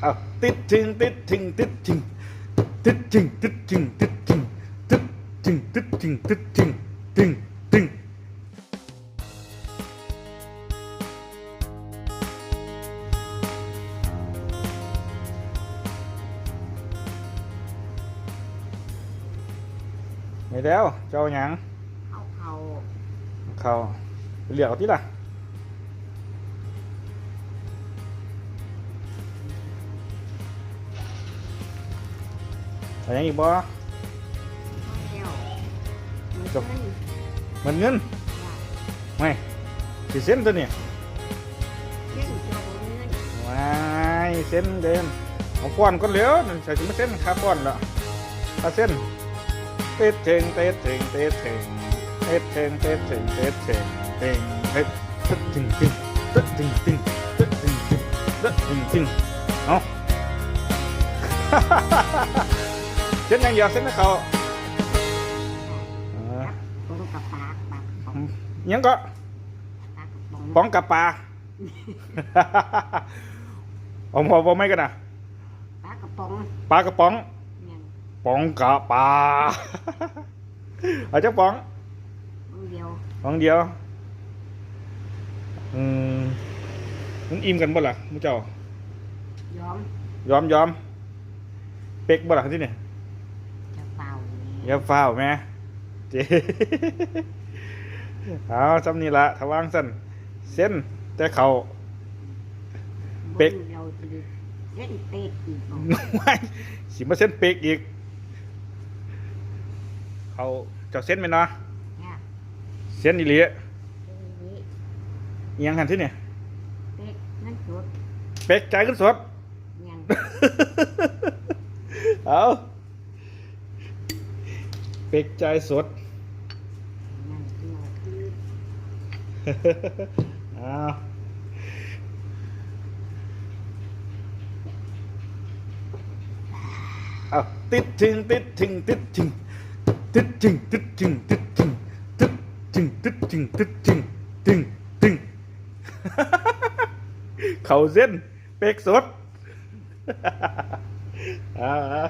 เอาติดถึงติดถึงติดถึงติดถึงติดถึงติดถึงติดถึ อาเขาเขาเหลียวที่ล่ะอะไรยังอีกบ่แล้วมันจบเงินเหมือนเงินไม่สิเส้นตัวนี้เรื่องเจ้าเงินว้ายเส้นเดินเอาป้อนก็เหลียวใส่ถุงเส้นค่าป้อนละค่าเส้นเตะเถงเตะเถงเตะเถงเตะเถงเตะเถงเตะเถงเถงเฮ้ยตึ๊ดตึงตึงตึ๊ดตึงตึงตึ๊ดตึงตึงตึ๊ดตึงตึงเอา เส้นอยังเดียวเส้นให้เขาอ่าปงกับปากปากปองยังก็ปากปองป้องกับปลาเอาพอพอไม่กันนะปากกระป๋องปลากระป๋องเนี่ยป๋องกับปลา เอาเจ้าป๋องมือเดียวป๋องเดียว อืมมันอิ่มกันบ่ล่ะมุเจ้า ยอม ยอมยอม เป็กบ่ล่ะที่นี่จะเป่า อย่าเฝ้าวแม่เจเอาซ้ำนี่ละถ้าวางสั้นเส้นแต่เขาเป็กเราจะเล่นเป็กอีกบ่ไม่สิมาเส้นเป็กอีก เขาเจ้าเส้นไหมเนาะเนี่ยเส้นอีหลีเป็กนี้อิหยังหันที่นี่เป็กนั่นสุดเป็กจ่ายขึ้นสดเนี่ยเอา เป็กจ่ายสดนั่นคือคือเอาเอาติดถึงติดถึงติดถึงติดถึงติดถึงติดถึงติดถึงติดถึงติดถึงตึงตึงเขาเส้นเป็กสดเอาเอา